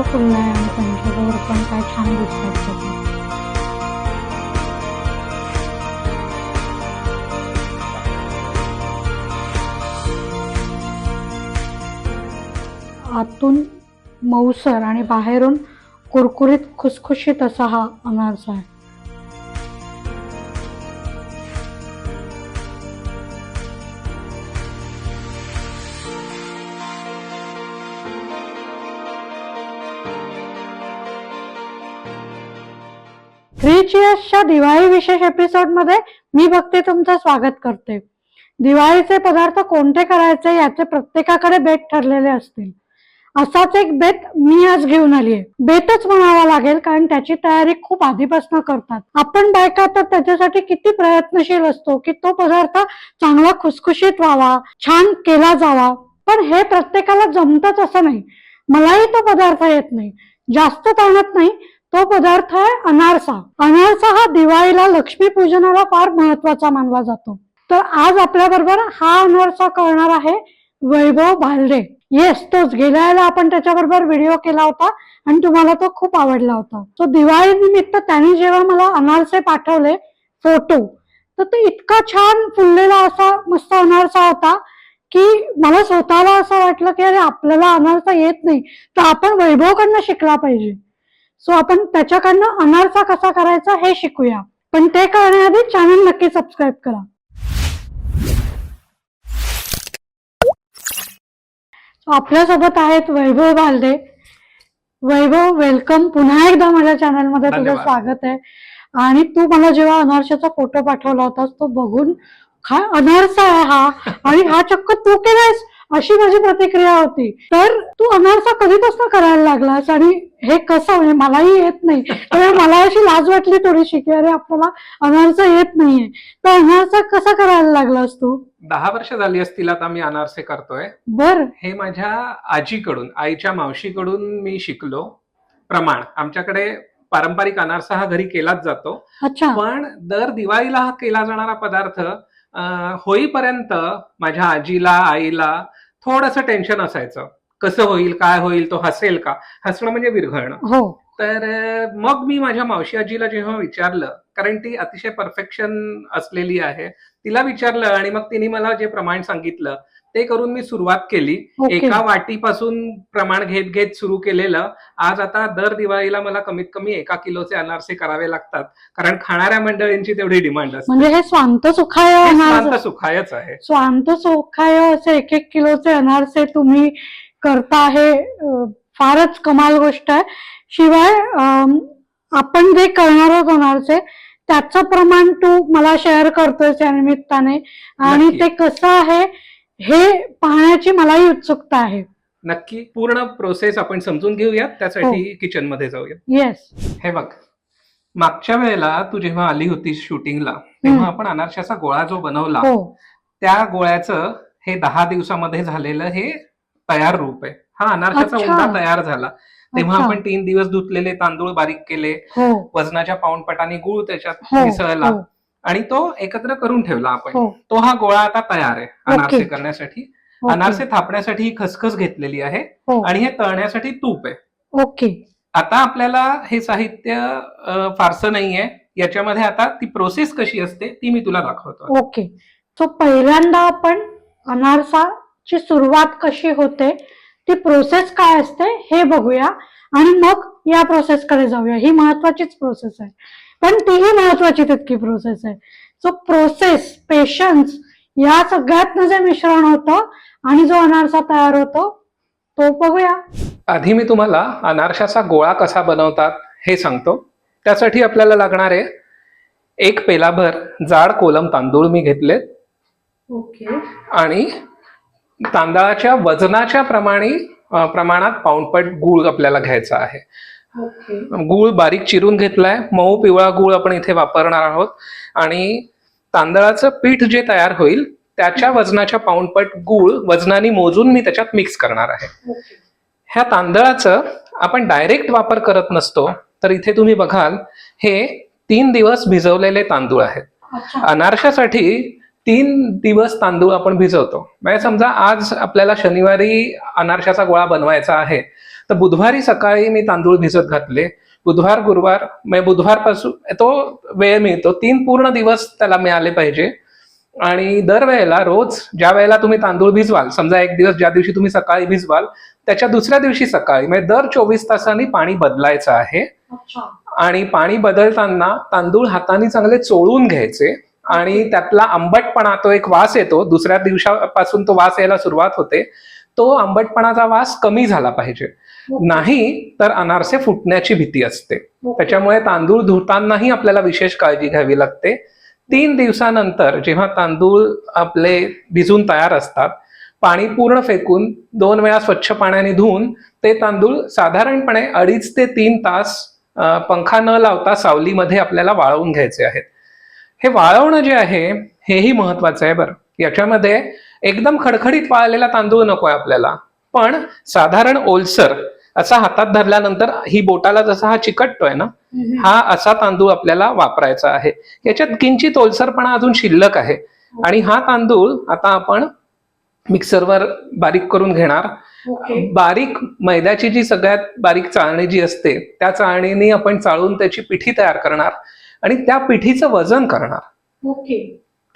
काय मस्त फुललं आणि त्यांच्याजवळ पण काय छान दिसतात त्याचे आतून मऊसर आणि बाहेरून कुरकुरीत खुसखुशीत असा हा अनारसा आहे. चिअर्सच्या दिवाळी विशेष एपिसोडमध्ये मी भक्ती तुमचं स्वागत करते. दिवाळीचे पदार्थ कोणते करायचे याचे प्रत्येकाकडे बेत ठरलेले असतील. असाच एक बेत मी आज घेऊन आली आहे बेतच म्हणावा लागेल कारण त्याची तयारी खूप आधीपासून करतात. आपण बायका तर त्याच्यासाठी किती प्रयत्नशील असतो की तो पदार्थ चांगला खुसखुशीत व्हावा छान केला जावा. पण हे प्रत्येकाला जमतच असं नाही. मलाही तो पदार्थ येत नाही. जास्त ताणत नाही तो पदार्थ आहे अनारसा. अनारसा हा दिवाळीला लक्ष्मी पूजनाला फार महत्त्वाचा मानला जातो. तर आज आपल्या बरोबर हा अनारसा करणार आहे वैभव भालडे. येस तोच. गेल्या वेळेला आपण त्याच्याबरोबर व्हिडिओ केला होता आणि तुम्हाला तो खूप आवडला होता. तो दिवाळी निमित्त त्याने जेव्हा मला अनारसे पाठवले फोटो तर तो इतका छान फुललेला असा मस्त अनारसा होता की मला स्वतःला असं वाटलं की अरे आपल्याला अनारसा येत नाही. तर आपण वैभवकडनं शिकला पाहिजे. सो आपण त्याच्याकडनं अनारसा कसा करायचा हे शिकूया. पण ते करण्याआधी चॅनल नक्की सबस्क्राईब करा. आपल्यासोबत आहेत वैभव बालदे वैभव वेलकम पुन्हा एकदा माझ्या चॅनलमध्ये तुझं. स्वागत आहे. आणि तू मला जेव्हा अनारशाचा फोटो पाठवला होतास तो बघून काय अनारसा आहे हा. आणि हा चक्क तू केलायस? अशी माझी प्रतिक्रिया होती. तर तू अनारसा कधीपासून करायला लागलास आणि हे कसं म्हणजे मलाही येत नाही. त्यामुळे मला अशी लाज वाटली थोडीशी की अरे आपल्याला अनारसा येत नाहीये. तर अनारसा कसा करायला लागलास तू? दहा वर्ष झाली असतील आता मी अनारसे करतोय. बर. हे माझ्या आजीकडून आईच्या मावशीकडून मी शिकलो. प्रमाण. आमच्याकडे पारंपरिक अनारसा हा घरी केलाच जातो. अच्छा. पण दर दिवाळीला हा केला जाणारा पदार्थ होईपर्यंत माझ्या आजीला आईला थोडस टेन्शन असायचं. कसं होईल काय होईल तो हसेल का? हसणं म्हणजे विरघळणं. हो. तर मग मी माझ्या मावशी आजीला जेव्हा विचारलं कारण ती अतिशय परफेक्शन असलेली आहे तिला विचारलं आणि मग तिने मला जे प्रमाण सांगितलं ते करून मी सुरुवात केली. ओके. एका वाटीपासून प्रमाण घेत घेत सुरू केलेलं. आज आता दर दिवाळीला मला कमीत कमी एका किलोचे अनारसे करावे लागतात. कारण खाणाऱ्या मंडळींची तेवढी डिमांड असते. म्हणजे हे स्वांत सुखाय स्वांत सुखायच आहे. स्वांत सुखाय असे एक एक किलोचे अनारसे तुम्ही करता हे फारच कमाल गोष्ट आहे. शिवाय आपण जे करणार आहोत अनारसे त्याचं प्रमाण तू मला शेअर करतोय त्या निमित्ताने. आणि. ते कसं आहे हे पाहण्याची मलाही उत्सुकता आहे. नक्की पूर्ण प्रोसेस आपण समजून घेऊयात त्यासाठी किचनमध्ये जाऊया. येस हे बघ मागच्या वेळेला तू जेव्हा आली होतीस शूटिंगला तेव्हा. आपण अनारशाचा गोळा जो बनवला हो. त्या गोळ्याचं हे दहा दिवसामध्ये झालेलं हे तयार रूप आहे. हा अनारशाचा अच्छा. उंडा तयार झाला. तेव्हा अच्छा. आपण तीन दिवस धुतलेले तांदूळ बारीक केले हो. वजनाच्या पाऊणपटाने गुळ त्याच्यात हो मिसळला. हो. आणि तो एकत्र करून ठेवला आपण. हो. तो हा गोळा आता तयार आहे अनारसे. करण्यासाठी. ओके. अनारसे थापण्यासाठी ही खसखस घेतलेली आहे हो. आणि हे तळण्यासाठी तूप आहे. ओके. आता आपल्याला हे साहित्य अ, फारसं नाहीये. याच्यामध्ये आता ती प्रोसेस कशी असते ती मी तुला दाखवतो ओके. सो पहिल्यांदा आपण अनारसाची सुरुवात कशी होते ती प्रोसेस काय असते हे बघूया. आणि मग या प्रोसेस कडे जाऊया. ही महत्वाचीच प्रोसेस आहे. पण तीही महत्वाची तितकी प्रोसेस आहे. सो प्रोसेस पेशन्स या सगळ्यातनं जे मिश्रण होतं आणि जो अनारसा तयार होतो तो बघूया. आधी मी तुम्हाला अनारशाचा गोळा कसा बनवतात हे सांगतो. त्यासाठी आपल्याला लागणारे एक पेलाभर जाड कोलम तांदूळ मी घेतले. ओके आणि तांदळाच्या वजनाच्या प्रमाणे प्रमाणात पाऊणपट गूळ आपल्याला घ्यायचा आहे. ओके. गूळ बारीक चिरून घेतलाय. मऊ पिवळा गूळ आपण इथे वापरणार आहोत. आणि तांदळाचं पीठ जे तयार होईल त्याच्या वजनाच्या पाऊणपट गूळ वजनाने मोजून मी त्याच्यात मिक्स करणार आहे. ह्या तांदळाचं आपण डायरेक्ट वापर करत नसतो तर इथे तुम्ही बघाल हे तीन दिवस भिजवलेले तांदूळ आहेत. अनारशासाठी तीन दिवस तांदूळ आपण भिजवतो. म्हणजे समजा आज आपल्याला शनिवारी अनारशाचा गोळा बनवायचा आहे तर बुधवारी सकाळी मी तांदूळ भिजत घातले. बुधवार गुरुवार म्हणजे बुधवारपासून तो वेळ मिळतो. तीन पूर्ण दिवस त्याला मिळाले पाहिजे. आणि दरवेळेला रोज ज्या वेळेला तुम्ही तांदूळ भिजवाल समजा एक दिवस ज्या दिवशी तुम्ही सकाळी भिजवाल त्याच्या दुसऱ्या दिवशी सकाळी म्हणजे दर चोवीस तासांनी पाणी बदलायचं आहे. आणि पाणी बदलताना तांदूळ हाताने चांगले चोळून घ्यायचे. आणि त्यातला आंबटपणा तो एक वास येतो. दुसऱ्या दिवसापासून तो वास यायला सुरुवात होते. तो आंबटपणाचा वास कमी झाला पाहिजे. नाही तर अनारसे फुटण्याची भीती असते. त्याच्यामुळे तांदूळ धुतानाही आपल्याला विशेष काळजी घ्यावी लागते. तीन दिवसानंतर जेव्हा तांदूळ आपले भिजून तयार असतात पाणी पूर्ण फेकून दोन वेळा स्वच्छ पाण्याने धुवून ते तांदूळ साधारणपणे अडीच ते तीन तास पंखा न लावता सावलीमध्ये आपल्याला वाळवून घ्यायचे आहेत. हे वाळवणं जे आहे हेही महत्वाचं आहे बरं. याच्यामध्ये एकदम खडखडीत वाळलेला तांदूळ नकोय आपल्याला. पण साधारण ओलसर असा हातात धरल्यानंतर ही बोटाला जसा हा चिकटतोय ना हा असा तांदूळ आपल्याला वापरायचा आहे. याच्यात किंचित ओलसरपणा अजून शिल्लक आहे. आणि हा तांदूळ आता आपण मिक्सरवर बारीक करून घेणार. बारीक मैद्याची जी सगळ्यात बारीक चाळणी जी असते त्या चाळणीने आपण चाळून त्याची पिठी तयार करणार. आणि त्या पिठीचं वजन करणार. ओके.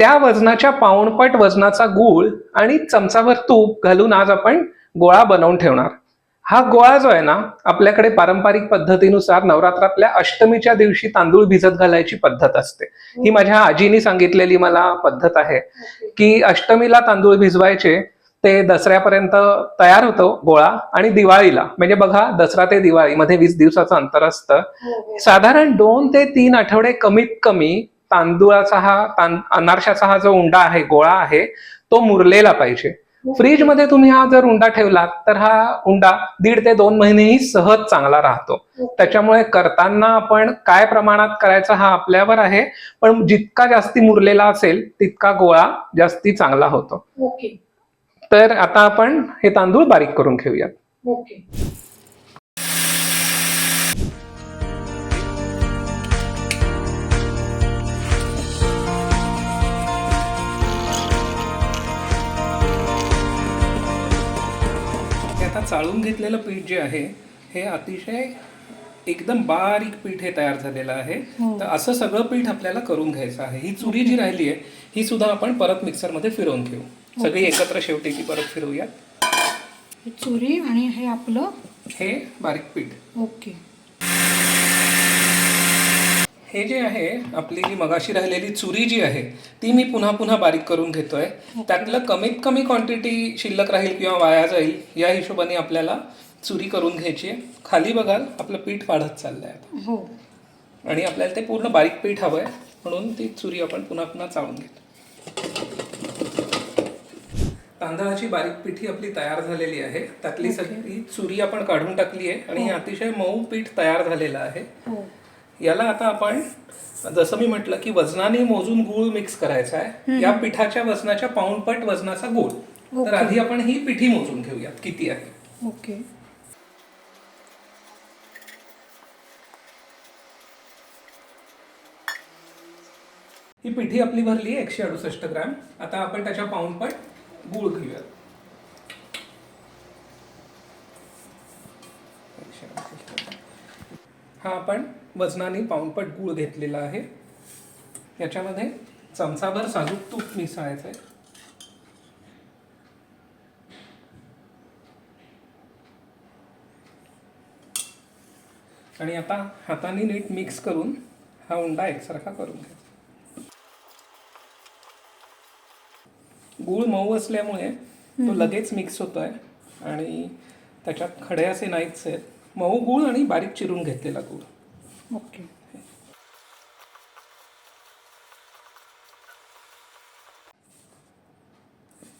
त्या वजनाच्या पाऊणपट वजनाचा गूळ आणि चमचाभर तूप घालून आज आपण गोळा बनवून ठेवणार. हा गोळा जो आहे ना आपल्याकडे पारंपरिक पद्धतीनुसार नवरात्रातल्या अष्टमीच्या दिवशी तांदूळ भिजत घालायची पद्धत असते. ही माझ्या आजीनी सांगितलेली मला पद्धत आहे की अष्टमीला तांदूळ भिजवायचे ते दसऱ्यापर्यंत तयार होतो गोळा आणि दिवाळीला. म्हणजे बघा दसरा ते दिवाळी मध्ये वीस दिवसाचं अंतर असतं. साधारण दोन ते तीन आठवडे कमीत कमी तांदूळाचा हा तां अनारशाचा हा जो उंडा आहे गोळा आहे तो मुरलेला पाहिजे. फ्रीजमध्ये तुम्ही हा जर उंडा ठेवलात तर हा उंडा दीड ते दोन महिनेही सहज चांगला राहतो. त्याच्यामुळे करताना आपण काय प्रमाणात करायचा हा आपल्यावर आहे पण जितका जास्ती मुरलेला असेल तितका गोळा जास्ती चांगला होतो. ओके. तर आता आपण हे तांदूळ बारीक करून घेऊयात. ओके. हे आता चाळून घेतलेलं पीठ जे आहे हे अतिशय एकदम बारीक पीठ हे तयार झालेलं आहे. तर असं सगळं पीठ आपल्याला करून घ्यायचं आहे. ही चुरी जी राहिली आहे ही सुद्धा आपण परत मिक्सरमध्ये फिरवून घेऊ. सगळी एकत्र शेवटी ती परत फिरवूयात. ही चुरी आणि हे आपलं? हे बारीक पीठ. ओके. हे जे आहे आपली जी मगाशी राहिलेली चुरी जी आहे ती मी पुन्हा पुन्हा बारीक करून घेतोय. त्यातलं कमीत कमी क्वांटिटी शिल्लक राहील किंवा वाया जाईल या हिशोबाने आपल्याला चुरी करून घ्यायची आहे. खाली बघाल आपलं पीठ वाढत चाललंय हो. आणि आपल्याला ते पूर्ण बारीक पीठ हवं आहे म्हणून ती चुरी आपण पुन्हा पुन्हा चाळून घेतो. तांदळाची बारीक पिठी आपली तयार झालेली आहे. त्यातली सगळी चुरी आपण काढून टाकली आहे आणि हे. अतिशय मऊ पीठ तयार झालेलं आहे. हो. याला आता आपण जसं मी म्हटलं की वजनाने मोजून गूळ मिक्स करायचा आहे. या पिठाच्या वजनाच्या पाऊणपट वजनाचा गूळ तर आधी आपण ही पिठी मोजून घेऊयात किती आहे. ओके. ही पिठी आपली भरली आहे एकशे अडुसष्ट ग्रॅम. आता आपण त्याच्या पाऊणपट गूळ घेऊयात हा आपण वजनाने पाऊणपट गूळ घेतलेला आहे. याच्यामध्ये चमचाभर साजूक तूप मिसळायचं आहे आणि आता हाताने नीट मिक्स करून हा उंडा एकसारखा करून घ्यायचा. गूळ मऊ असल्यामुळे तो लगेच मिक्स होतोय आणि त्याच्यात खडे असे नाहीच आहेत. मऊ गूळ आणि बारीक चिरून घेतलेला गूळ. ओके.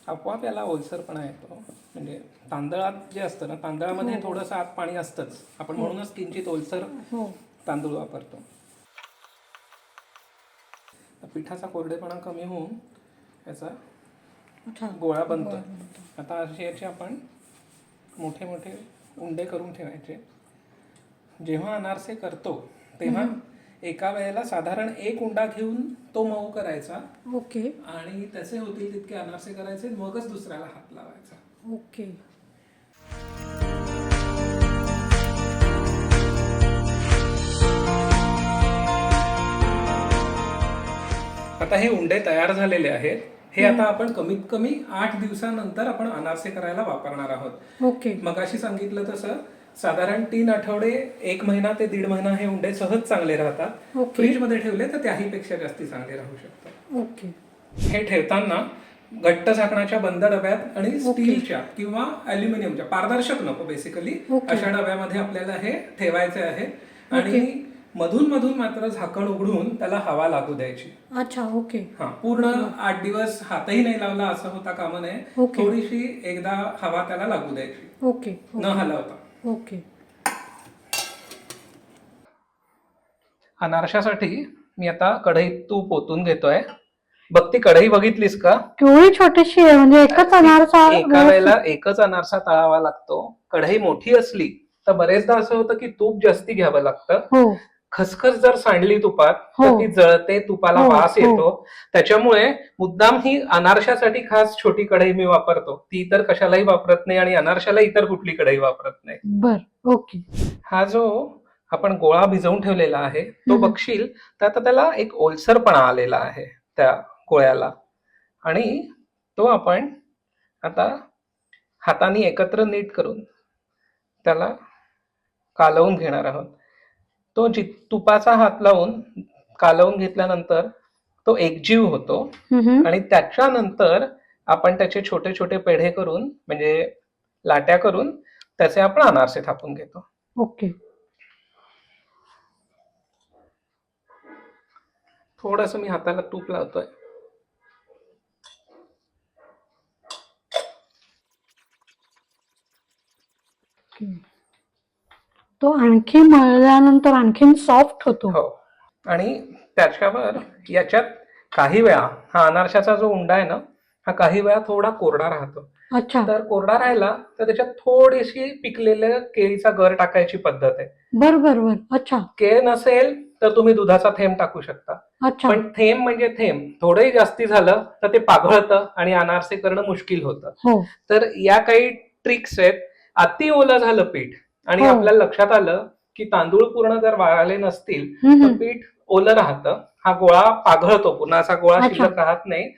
आपोआप याला ओलसरपणा येतो. म्हणजे तांदळात जे असतं ना तांदळामध्ये थोडंसं आत पाणी असतंच. आपण म्हणूनच किंचित ओलसर हो. तांदूळ वापरतो. पिठाचा कोरडेपणा कमी होऊन याचा गोळा बनतो आता असे याचे आपण मोठे मोठे उंडे करून ठेवायचे. जेव्हा अनारसे करतो तेव्हा एका वेळेला साधारण एक उंडा घेऊन तो मऊ करायचा. ओके. आणि तसे होतील तितके अनारसे करायचे मगच दुसऱ्याला हात लावायचा. ओके. आता हे उंडे तयार झालेले आहेत. हे आता आपण कमीत कमी आठ दिवसानंतर आपण अनारसे करायला वापरणार आहोत. ओके. मग अशी सांगितलं तसं साधारण तीन आठवडे एक महिना ते दीड महिना हे उंडे सहज चांगले राहतात. फ्रीजमध्ये ठेवले तर त्याही पेक्षा जास्ती चांगले राहू शकतात. ओके. हे ठेवताना घट्ट झाकणाच्या बंद डब्यात आणि स्टीलच्या किंवा अल्युमिनियमच्या पारदर्शक नको बेसिकली. अशा डब्यामध्ये आपल्याला हे ठेवायचे आहे. आणि मधून मधून मात्र झाकण उघडून त्याला हवा लागू द्यायची. अच्छा ओके. हा पूर्ण आठ दिवस हातही नाही लावला असं होता कामा नये ओके. थोडीशी एकदा हवा त्याला लागू द्यायची. ओके न हलवता. ओके. अनारशासाठी मी आता कढईत तूप ओतून घेतोय. बघ ती कढई बघितलीस का? केवढी छोटीशी आहे म्हणजे एकच अनारसा एका वेळेला एकच अनारसा तळावा लागतो. कढई मोठी असली तर बरेचदा असं होतं की तूप जास्ती घ्यावं लागतं. हो. खसखस जर सांडली तुपात तर हो. ती जळते तुपाला हो, वास हो. येतो त्याच्यामुळे मुद्दाम ही अनारशासाठी खास छोटी कढई मी वापरतो ती इतर कशालाही वापरत नाही आणि अनारशाला इतर कुठली कढई वापरत नाही बर ओके हा जो आपण गोळा भिजवून ठेवलेला आहे तो हम्म. बघशील तर आता त्याला एक ओलसरपणा आलेला आहे त्या गोळ्याला आणि तो आपण आता हाताने एकत्र नीट करून त्याला कालवून घेणार आहोत तो जि तुपाचा हात लावून कालवून घेतल्यानंतर तो एकजीव होतो. आणि त्याच्यानंतर आपण त्याचे छोटे छोटे पेढे करून म्हणजे लाट्या करून त्याचे आपण अनारसे थापून घेतो ओके थोडस मी हाताला तूप लावतोय ओके. तो आणखी मळल्यानंतर आणखीन सॉफ्ट होतो. हो. आणि त्याच्यावर याच्यात काही वेळा हा अनारशाचा जो उंडा आहे ना हा काही वेळा थोडा कोरडा राहतो. अच्छा. तर कोरडा राहिला तर त्याच्यात थोडीशी पिकलेल्या केळीचा गर टाकायची पद्धत आहे. बर बर बर अच्छा. केळ नसेल तर तुम्ही दुधाचा थेंब टाकू शकता. अच्छा. पण थेंब म्हणजे थेंब. थोडंही जास्ती झालं तर ते पाघळतं आणि अनारसे करणं मुश्किल होतं. हो. तर या काही ट्रिक्स आहेत. अति ओलं झालं पीठ. आणि हो. आपल्याला लक्षात आलं की तांदूळ पूर्ण जर वाळले नसतील. तर पीठ ओलं राहतं हा गोळा पाघळतो पुन्हा असा गोळा. शिल्लक राहत नाही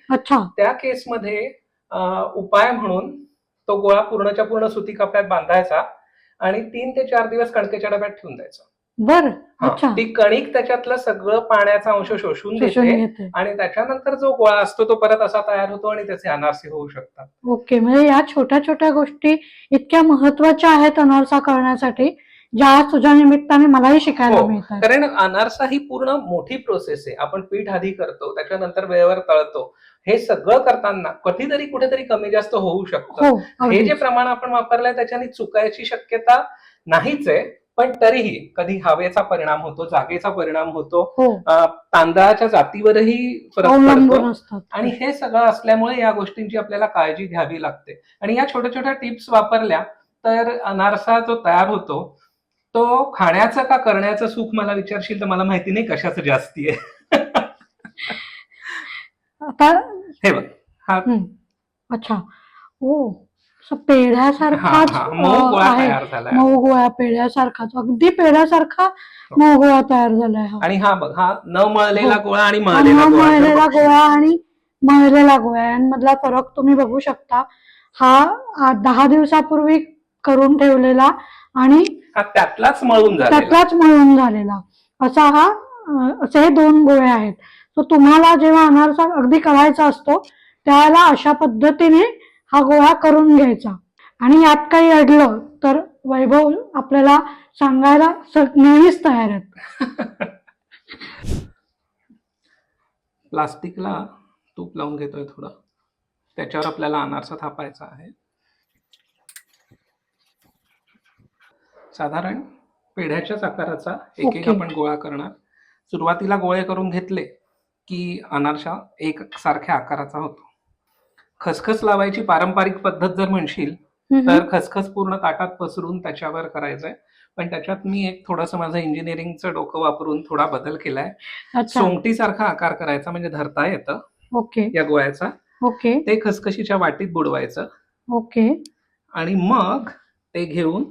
त्या केसमध्ये उपाय म्हणून तो गोळा पूर्णच्या पूर्ण सुती कपड्यात बांधायचा आणि तीन ते चार दिवस कणकेच्या डब्यात ठेवून द्यायचा बर हा, अच्छा. ती कणिक त्याच्यातलं सगळं पाण्याचा अंश शोषून शोषून घेते घेते. आणि त्याच्यानंतर जो गोळा असतो तो परत असा तयार होतो आणि त्याचे अनारसे होऊ शकतात. ओके म्हणजे या छोट्या छोट्या गोष्टी इतक्या महत्त्वाच्या आहेत अनारसा करण्यासाठी ज्या तुझ्या निमित्ताने मलाही शिकायला हो, मिळतात कारण अनारसा ही पूर्ण मोठी प्रोसेस आहे. आपण पीठ आधी करतो त्याच्यानंतर वेळेवर तळतो. हे सगळं करताना कधीतरी कुठेतरी कमी जास्त होऊ शकतं. हो हे अगदी जे प्रमाण आपण वापरलंय त्याच्याने चुकायची शक्यता नाहीच आहे. पण तरीही कधी हवेचा परिणाम होतो जागेचा परिणाम होतो हो. तांदळाच्या जातीवरही फरक पडतो. आणि हे सगळं असल्यामुळे या गोष्टींची आपल्याला काळजी घ्यावी लागते. आणि या छोट्या छोट्या टिप्स वापरल्या तर अनारसा जो तयार होतो तो खाण्याचं का करण्याचं सुख मला विचारशील तर मला माहिती नाही कशाचं जास्ती आहे. आता हे बघ. हा. अच्छा. ओ हा पेढ्यासारखाच हा मऊ गोळा आहे. तयार झालाय. मऊ गोळा पेढ्यासारखाच अगदी पेढ्यासारखा मऊ गोळा तयार झालाय हा. आणि हा बघ हा न मळलेला हो. गोळा आणि हा मळलेला गोळा जर मळलेला बघशील. गोळा आणि मळलेला गोळा यांमधला फरक तुम्ही बघू शकता. हा आ, दहा दिवसापूर्वी करून ठेवलेला आणि हा त्यातलाच मळून झालेला. त्यातलाच मळून झालेला. असा हा अं, असे हे दोन गोळे आहेत. तुम्हाला जेव्हा अनारसा अगदी करायचा असतो त्यावेळेला अशा पद्धतीने हा गोळा करून घ्यायचा. आणि यात काही अडलं तर वैभव आपल्याला सांगायला नेहमीच तयार आहेत. प्लास्टिकला तूप लावून घेतोय थोडं. त्याच्यावर आपल्याला अनारसा थापायचा आहे. साधारण पेढ्याच्याच आकाराचा एक एक. आपण गोळा करणार. सुरुवातीला गोळे करून घेतले की अनारसा एक सारख्या आकाराचा होतो. खसखस लावायची पारंपरिक पद्धत जर म्हणशील. तर खसखस पूर्ण ताटात पसरून त्याच्यावर करायचंय. पण त्याच्यात मी एक थोडंसं माझं इंजिनिअरिंगचं डोकं वापरून थोडा बदल केलाय. अच्छा. सोंगटी सारखा आकार करायचा म्हणजे धरता येतं ओके. या गोळ्याचा. ओके. ते खसखशीच्या वाटीत बुडवायचं. ओके. आणि मग ते घेऊन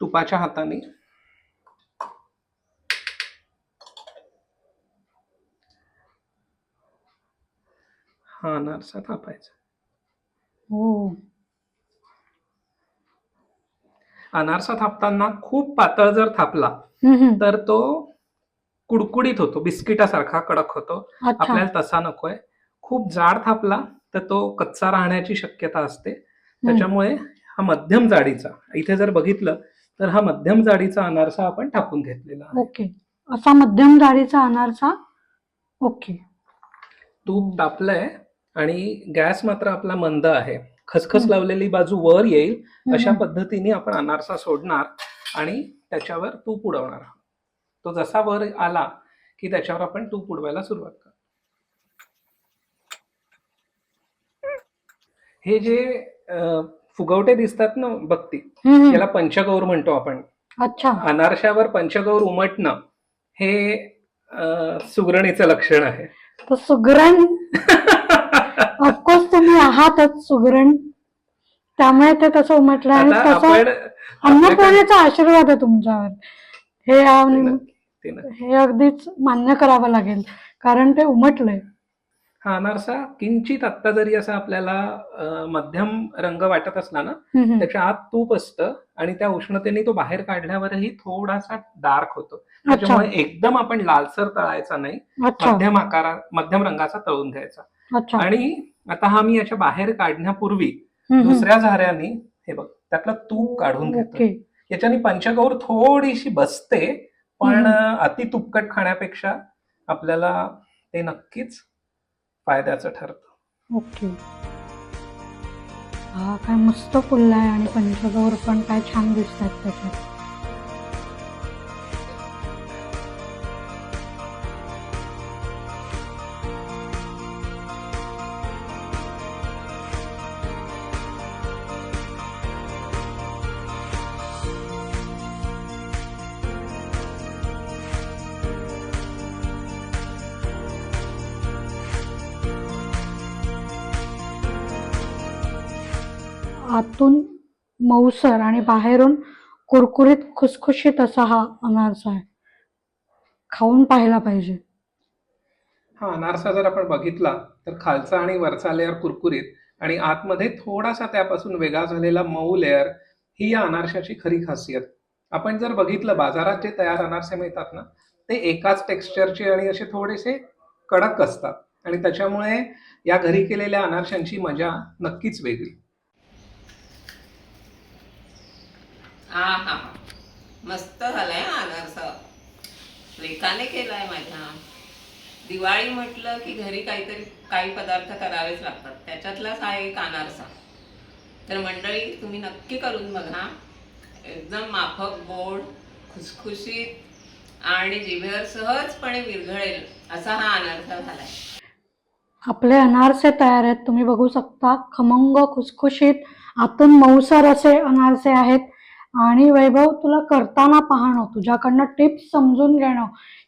तुपाच्या हाताने हा अनारसा थापायचा हो. अनारसा थापताना खूप पातळ जर थापला हम्म, हम्म. तर तो कुडकुडीत होतो बिस्किटासारखा कडक होतो. अच्छा. आपल्याला तसा नकोय. खूप जाड थापला तर तो कच्चा राहण्याची शक्यता असते. त्याच्यामुळे हा मध्यम जाडीचा इथे जर बघितलं तर हा मध्यम जाडीचा अनारसा आपण टाकून घेतलेला आहे. ओके. असा मध्यम जाडीचा अनारसा ओके. तूप तापलंय आणि गॅस मात्र आपला मंद आहे खसखस. लावलेली बाजू वर येईल अशा. पद्धतीने आपण अनारसा सोडणार आणि त्याच्यावर तूप उडवणार आहोत तो जसा वर आला की त्याच्यावर आपण तूप उडवायला सुरुवात कर हे जे फुगवटे दिसतात ना बघती हम्म, हम्म. याला पंचगौर म्हणतो आपण अच्छा अनारशावर पंचगौर उमटणं हे सुगरणीचं लक्षण आहे सुगरण ऑफकोर्स तुम्ही आहातच सुगरण त्यामुळे ते तसं उमटलं आणि आता तसं अन्नपूर्णेचा आशीर्वाद आहे तुमच्यावर. हे ते. हे अगदीच मान्य करावं लागेल कारण ते उमटलंय. हा अनारसा किंचित आत्ता जरी असा आपल्याला अं, मध्यम रंग वाटत असला ना हम्म. त्याच्या आत तूप असतं आणि त्या उष्णतेने तो बाहेर काढल्यावरही थोडासा डार्क होतो. त्याच्यामुळे एकदम आपण लालसर तळायचा नाही. अच्छा. मध्यम आकारा मध्यम रंगाचा तळून घ्यायचा. अच्छा आणि आता हा मी याच्या बाहेर काढण्यापूर्वी. दुसऱ्या झाऱ्याने हे बघ त्यातलं तूप काढून घेतो याच्याने पंचगौर थोडीशी बसते पण. अति तुपकट खाण्यापेक्षा आपल्याला ते नक्कीच फायद्याचं ठरतं. ओके. हा काय मस्त फुललाय आणि पंचगौर पण काय छान दिसतात त्याच्यात. मऊसर आणि बाहेरून कुरकुरीत खुसखुशीत असा हा अनारसा आहे. खाऊन पाहायला पाहिजे. हा अनारसा जर आपण बघितला तर खालचा आणि वरचा लेअर कुरकुरीत आणि आतमध्ये थोडासा त्यापासून वेगळा झालेला मऊ लेअर ही या अनारशाची खरी खासियत. आपण जर बघितलं बाजारात जे तयार अनारसे मिळतात ना ते एकाच टेक्स्चरचे आणि असे थोडेसे कडक असतात. आणि त्याच्यामुळे या घरी केलेल्या अनारशांची मजा नक्कीच वेगळी. हा हा मस्त झालाय हा अनारसा. रेखाने केलाय माझ्या. दिवाळी म्हटलं की घरी काहीतरी काही पदार्थ करावेच लागतात. त्याच्यातलाच हा एक अनारसा. तर मंडळी तुम्ही नक्की करून बघा. एकदम माफक गोड खुसखुशीत आणि जिभेवर सहजपणे विरघळेल असा हा अनारसा झालाय. आपले अनारसे तयार आहेत. तुम्ही बघू शकता खमंग खुसखुशीत आतून मऊसर असे अनारसे आहेत. आणि वैभव तुला करताना पाहणं तुझ्याकडनं टिप्स समजून घेणं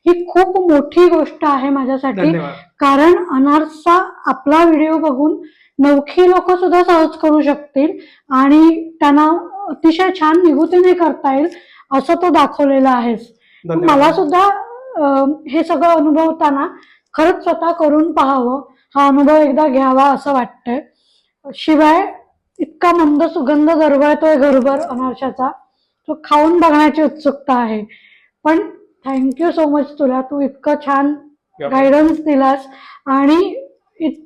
ही खूप मोठी गोष्ट आहे माझ्यासाठी. कारण अनारसा आपला व्हिडिओ बघून नवखी लोक सुद्धा सहज करू शकतील आणि त्यांना अतिशय छान निगुतीने करता येईल असं तो दाखवलेला आहेस. मला सुद्धा हे सगळं अनुभवताना खरंच स्वतः करून पाहावं. हा अनुभव एकदा घ्यावा असं वाटतंय. शिवाय इतका मंद सुगंध दरवळतोय घरभर अनारशाचा तो खाऊन बघण्याची उत्सुकता आहे. पण थँक्यू सो मच तुला. तू इतकं छान गायडन्स दिलास. आणि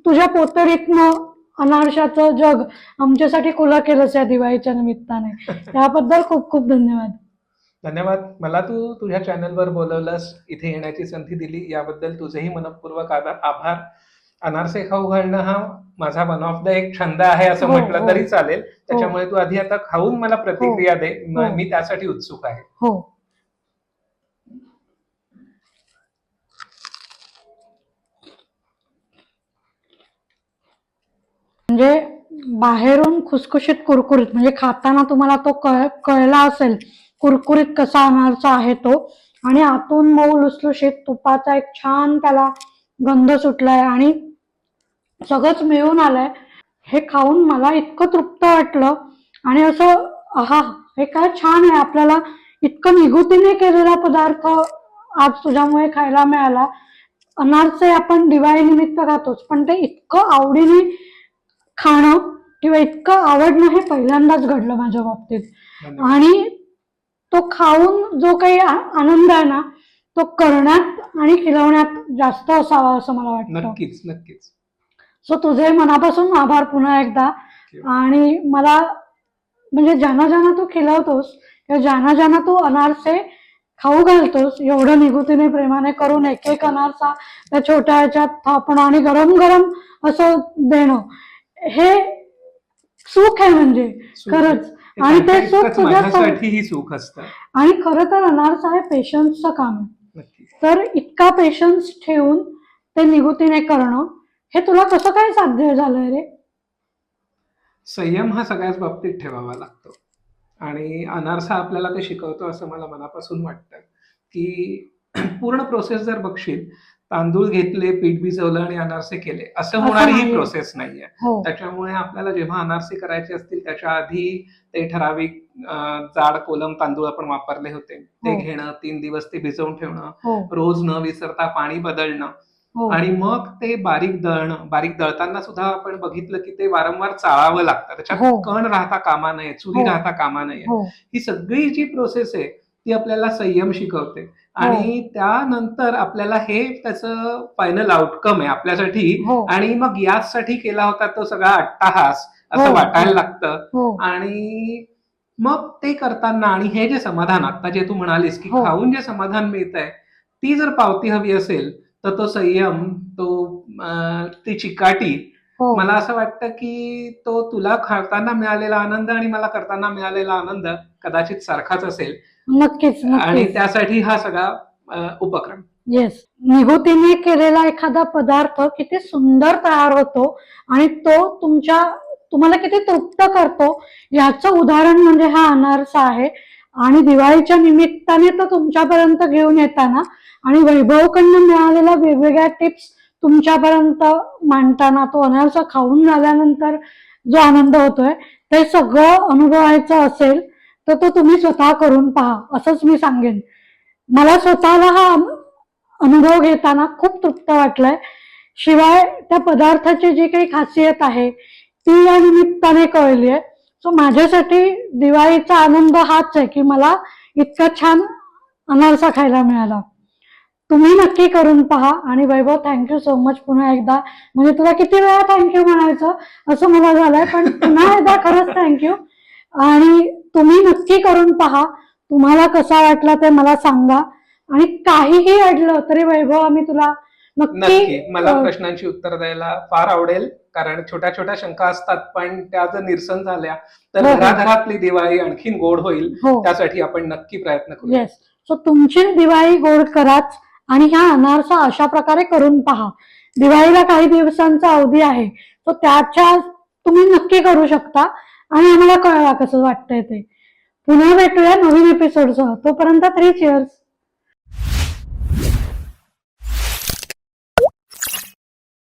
तुझ्या पोतडीतनं अनारशाचं जग आमच्यासाठी खुलं केलंस या दिवाळीच्या निमित्ताने. त्याबद्दल खूप खूप धन्यवाद. धन्यवाद. मला तू तुझ्या चॅनलवर बोलवलंस इथे येण्याची संधी दिली. याबद्दल तुझेही मनपूर्वक आभार. अनारसे खाऊ घालणं हा माझा वन ऑफ द एक छंद आहे असं हो, म्हटलं हो. तरी चालेल. त्याच्यामुळे तू आधी आता खाऊन मला प्रतिक्रिया दे. म- हो. मी त्यासाठी उत्सुक आहे. हो. म्हणजे बाहेरून खुसखुशीत कुरकुरीत म्हणजे खाताना तुम्हाला तो कळ कळला असेल कुरकुरीत कसा अनारसा आहे तो. आणि आतून मऊ लुसलुशीत तुपाचा एक छान त्याला गंध सुटलाय आणि सगळंच मिळून आलंय. हे खाऊन मला इतकं तृप्त वाटलं आणि असं आहा हे काय छान आहे. आपल्याला इतकं निगुतीने केलेला पदार्थ आज तुझ्यामुळे खायला मिळाला. अनारसे आपण दिवाळी निमित्त खातोच पण ते इतकं आवडीने खाणं किंवा इतकं आवडणं हे पहिल्यांदाच घडलं माझ्या बाबतीत. आणि तो खाऊन जो काही आनंद आहे ना तो करण्यात आणि खिलवण्यात जास्त असावा असं मला वाटतं. नक्कीच नक्कीच. सो तुझे मनापासून आभार पुन्हा एकदा. आणि मला म्हणजे ज्यांना ज्यांना तू खिलवतोस किंवा ज्यांना ज्यांना तू अनारसे खाऊ घालतोस एवढं निगुतीने प्रेमाने करून एक एक अनारसा त्या छोट्या ह्याच्यात थापणं आणि गरम गरम असं देणं हे सुख आहे म्हणजे. खरंच. आणि ते सुख इतकंच तुझ्या सम- माझ्यासाठीही सुख असतं. आणि खरं तर अनारसा हे पेशन्सचं काम आहे. तर इतका पेशन्स ठेवून ते निगुतीने करणं हे तुला कसं काय साध्य झालंय रे? संयम हा सगळ्याच बाबतीत ठेवावा लागतो. आणि अनारसा आपल्याला ते शिकवतो असं मला मनापासून वाटतं की पूर्ण प्रोसेस जर बघशील तांदूळ घेतले पीठ भिजवलं आणि अनारसे केले असं होणारी ही. प्रोसेस नाहीये. हो. त्याच्यामुळे आपल्याला जेव्हा अनारसे करायचे असतील त्याच्या आधी ते ठराविक अं, जाड कोलम तांदूळ आपण वापरले होते. ते हो. घेणं तीन दिवस ते भिजवून ठेवणं हो. रोज न विसरता पाणी बदलणं हो. आणि मग ते बारीक दळणं बारीक दळताना सुद्धा आपण बघितलं की ते वारंवार चाळावं लागतं. त्याच्यात हो. कण राहता कामा नये चुरी हो. राहता कामा नये. हो. ही सगळी जी प्रोसेस आहे ती आपल्याला संयम शिकवते. आणि त्यानंतर आपल्याला हे त्याचं फायनल आउटकम आहे आपल्यासाठी. हो. आणि मग याचसाठी केला होता तो सगळा अट्टाहास असं हो. वाटायला लागतं. हो. आणि मग ते करताना आणि हे जे समाधान आता जे तू म्हणालीस की हो. खाऊन जे समाधान मिळत आहे ती जर पावती हवी असेल तर तो संयम तो अं, ती चिकाटी हो. मला असं वाटतं की तो तुला खाताना मिळालेला आनंद आणि मला करताना मिळालेला आनंद कदाचित सारखाच असेल. नक्कीच आणि नक्कीच. त्यासाठी हा सगळा अं, उपक्रम. येस निगुतीने केलेला एखादा पदार्थ किती सुंदर तयार होतो आणि तो तुमच्या तुम्हाला किती तृप्त करतो याचं उदाहरण म्हणजे हा अनारसा आहे. आणि दिवाळीच्या निमित्ताने तो तुमच्यापर्यंत घेऊन येताना आणि वैभवकडनं मिळालेल्या वेगवेगळ्या टिप्स तुमच्यापर्यंत मांडताना तो अनारसा खाऊन झाल्यानंतर जो आनंद होतोय ते सगळं अनुभवायचं असेल तर तो तुम्ही स्वतः करून पहा असंच मी सांगेन. मला स्वतःला हा अनुभव घेताना खूप तृप्त वाटलंय. शिवाय त्या पदार्थाची जी काही खासियत आहे ती या निमित्ताने कळली आहे. सो माझ्यासाठी दिवाळीचा आनंद हाच आहे की मला इतका छान अनारसा खायला मिळाला. तुम्ही नक्की करून पहा. आणि वैभव थँक्यू सो मच पुन्हा एकदा. म्हणजे तुला किती वेळा थँक्यू म्हणायचं? असं मला झालंय पण पुन्हा एकदा खरंच थँक्यू आणि तुम्ही नक्की करून पहा. तुम्हाला कसा वाटला ते मला सांगा. आणि काहीही अडलं तरी वैभव आम्ही तुला नक्की मला प्रश्नांची उत्तर द्यायला फार आवडेल. कारण छोट्या छोट्या शंका असतात पण त्या जर निरसन झाल्या तर हो, हो. घराघरातली दिवाळी आणखीन गोड होईल. हो. त्यासाठी आपण नक्की प्रयत्न करू येस सो तुमची दिवाळी गोड कराच. आणि ह्या अनारसा अशा प्रकारे करून पहा. दिवाळीला काही दिवसांचा अवधी आहे. तो त्याच्या तुम्ही नक्की करू शकता. आणि आम्हाला कळवा कसं वाटतंय ते. पुन्हा भेटूया नवीन एपिसोडसह तोपर्यंत थ्री चिअर्स